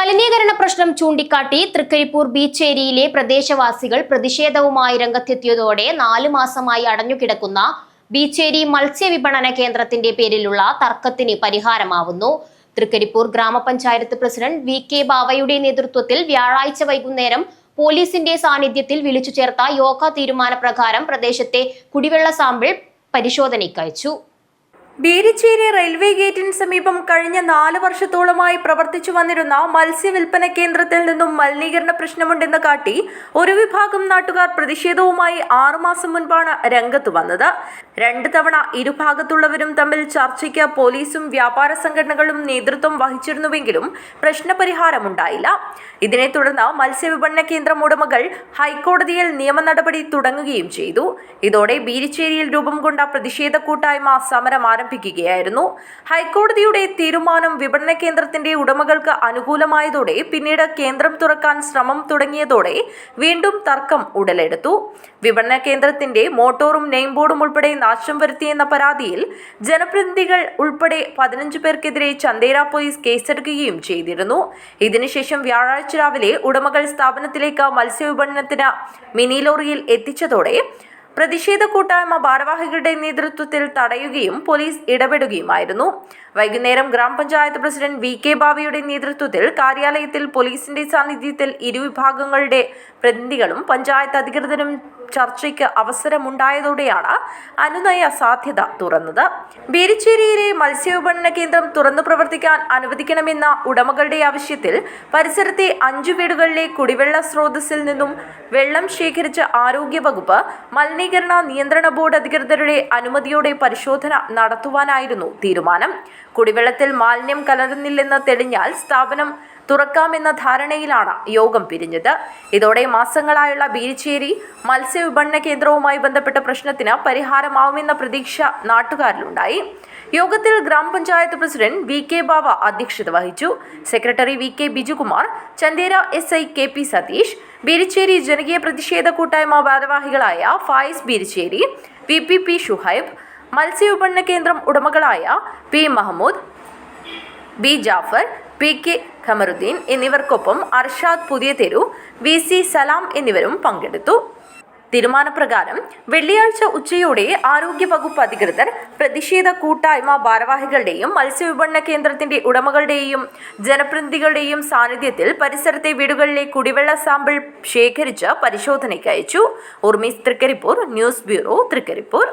മലിനീകരണ പ്രശ്നം ചൂണ്ടിക്കാട്ടി തൃക്കരിപ്പൂർ ബീച്ച് ഏരിയയിലെ പ്രദേശവാസികൾ പ്രതിഷേധവുമായി രംഗത്തെത്തിയതോടെ നാലു മാസമായി അടഞ്ഞുകിടക്കുന്ന ബീച്ചേരി മത്സ്യവിപണന കേന്ദ്രത്തിന്റെ പേരിലുള്ള തർക്കത്തിന് പരിഹാരമാവുന്നു. തൃക്കരിപ്പൂർ ഗ്രാമപഞ്ചായത്ത് പ്രസിഡന്റ് വി കെ ബാവയുടെ നേതൃത്വത്തിൽ വ്യാഴാഴ്ച വൈകുന്നേരം പോലീസിന്റെ സാന്നിധ്യത്തിൽ വിളിച്ചു ചേർത്ത യോഗ തീരുമാനപ്രകാരം പ്രദേശത്തെ കുടിവെള്ള സാമ്പിൾ പരിശോധനയ്ക്കയച്ചു ബീരിച്ചേരി റെയിൽവേ ഗേറ്റിന് സമീപം കഴിഞ്ഞ നാല് വർഷത്തോളമായി പ്രവർത്തിച്ചു വന്നിരുന്ന മത്സ്യവിൽപ്പന കേന്ദ്രത്തിൽ നിന്നും മലിനീകരണ പ്രശ്നമുണ്ടെന്ന് കാട്ടി ഒരു വിഭാഗം നാട്ടുകാർ പ്രതിഷേധവുമായി ആറുമാസം മുൻപാണ് രംഗത്ത് വന്നത്. രണ്ട് തവണ ഇരുഭാഗത്തുള്ളവരും തമ്മിൽ ചർച്ചയ്ക്ക് പോലീസും വ്യാപാര സംഘടനകളും നേതൃത്വം വഹിച്ചിരുന്നുവെങ്കിലും പ്രശ്നപരിഹാരമുണ്ടായില്ല. ഇതിനെ തുടർന്ന് മത്സ്യവിപണന കേന്ദ്രം ഉടമകൾ ഹൈക്കോടതിയിൽ നിയമ നടപടി തുടങ്ങുകയും ചെയ്തു. ഇതോടെ ബീരിച്ചേരിയിൽ രൂപം കൊണ്ട പ്രതിഷേധ കൂട്ടായ്മ സമരം ആരംഭിക്കുകയായിരുന്നു. ഹൈക്കോടതിയുടെ തീരുമാനം വിപണന കേന്ദ്രത്തിന്റെ ഉടമകൾക്ക് അനുകൂലമായതോടെ പിന്നീട് കേന്ദ്രം തുറക്കാൻ ശ്രമം തുടങ്ങിയതോടെ വീണ്ടും തർക്കം ഉടലെടുത്തു. വിപണന കേന്ദ്രത്തിന്റെ മോട്ടോറും നെയിം ബോർഡും ഉൾപ്പെടെ നാശം വരുത്തിയെന്ന പരാതിയിൽ ജനപ്രതിനിധികൾ ഉൾപ്പെടെ പതിനഞ്ച് പേർക്കെതിരെ ചന്തേര പോലീസ് കേസെടുക്കുകയും ചെയ്തിരുന്നു. ഇതിനുശേഷം വ്യാഴാഴ്ച രാവിലെ ഉടമകൾ സ്ഥാപനത്തിലേക്ക് മത്സ്യവിപണനത്തിന് മിനി ലോറിയിൽ എത്തിച്ചതോടെ പ്രതിഷേധ കൂട്ടായ്മ ഭാരവാഹികളുടെ നേതൃത്വത്തിൽ തടയുകയും പോലീസ് ഇടപെടുകയുമായിരുന്നു. വൈകുന്നേരം ഗ്രാമപഞ്ചായത്ത് പ്രസിഡന്റ് വി കെ ബാബയുടെ നേതൃത്വത്തിൽ കാര്യാലയത്തിൽ പോലീസിന്റെ സാന്നിധ്യത്തിൽ ഇരുവിഭാഗങ്ങളുടെ പ്രതിനിധികളും പഞ്ചായത്ത് അധികൃതരും ചർച്ചയ്ക്ക് അവസരമുണ്ടായതോടെയാണ് അനുനയ സാധ്യത തുറന്നത്. ബേരിച്ചേരിയിലെ മത്സ്യവിപണന കേന്ദ്രം തുറന്നു പ്രവർത്തിക്കാൻ അനുവദിക്കണമെന്ന ഉടമകളുടെ ആവശ്യത്തിൽ പരിസരത്തെ അഞ്ചു വീടുകളിലെ കുടിവെള്ള സ്രോതസ്സിൽ നിന്നും വെള്ളം ശേഖരിച്ച ആരോഗ്യവകുപ്പ് മലിനീകരണ നിയന്ത്രണ ബോർഡ് അധികൃതരുടെ അനുമതിയോടെ പരിശോധന നടത്തുവാനായിരുന്നു തീരുമാനം. കുടിവെള്ളത്തിൽ മാലിന്യം കലരുന്നില്ലെന്ന് തെളിഞ്ഞാൽ സ്ഥാപനം തുറക്കാമെന്ന ധാരണയിലാണ് യോഗം പിരിഞ്ഞത്. ഇതോടെ മാസങ്ങളായുള്ള ബീരിച്ചേരി മത്സ്യവിപണന കേന്ദ്രവുമായി ബന്ധപ്പെട്ട പ്രശ്നത്തിന് പരിഹാരമാവുമെന്ന പ്രതീക്ഷ നാട്ടുകാരിലുണ്ടായി. യോഗത്തിൽ ഗ്രാമപഞ്ചായത്ത് പ്രസിഡന്റ് വി കെ ബാവ അധ്യക്ഷത വഹിച്ചു. Secretary V K Bijukumar Chandera S I K P Satheesh Beericheri ജനകീയ പ്രതിഷേധ കൂട്ടായ്മ ഭാരവാഹികളായ Fayis Biricheri V P P Shuhaib മത്സ്യവിപണന കേന്ദ്രം ഉടമകളായ P Mahmood B Jafar P K Khamaruddeen എന്നിവർക്കൊപ്പം അർഷാദ് പുതിയ തെരു വി സി സലാം എന്നിവരും പങ്കെടുത്തു. തീരുമാനപ്രകാരം വെള്ളിയാഴ്ച ഉച്ചയോടെ ആരോഗ്യവകുപ്പ് അധികൃതർ പ്രതിഷേധ കൂട്ടായ്മ ഭാരവാഹികളുടെയും മത്സ്യവിപണന കേന്ദ്രത്തിന്റെ ഉടമകളുടെയും ജനപ്രതിനിധികളുടെയും സാന്നിധ്യത്തിൽ പരിസരത്തെ വീടുകളിലെ കുടിവെള്ള സാമ്പിൾ ശേഖരിച്ച് പരിശോധനയ്ക്ക് അയച്ചു. Urmis Thrikaripur news bureau Thrikaripur.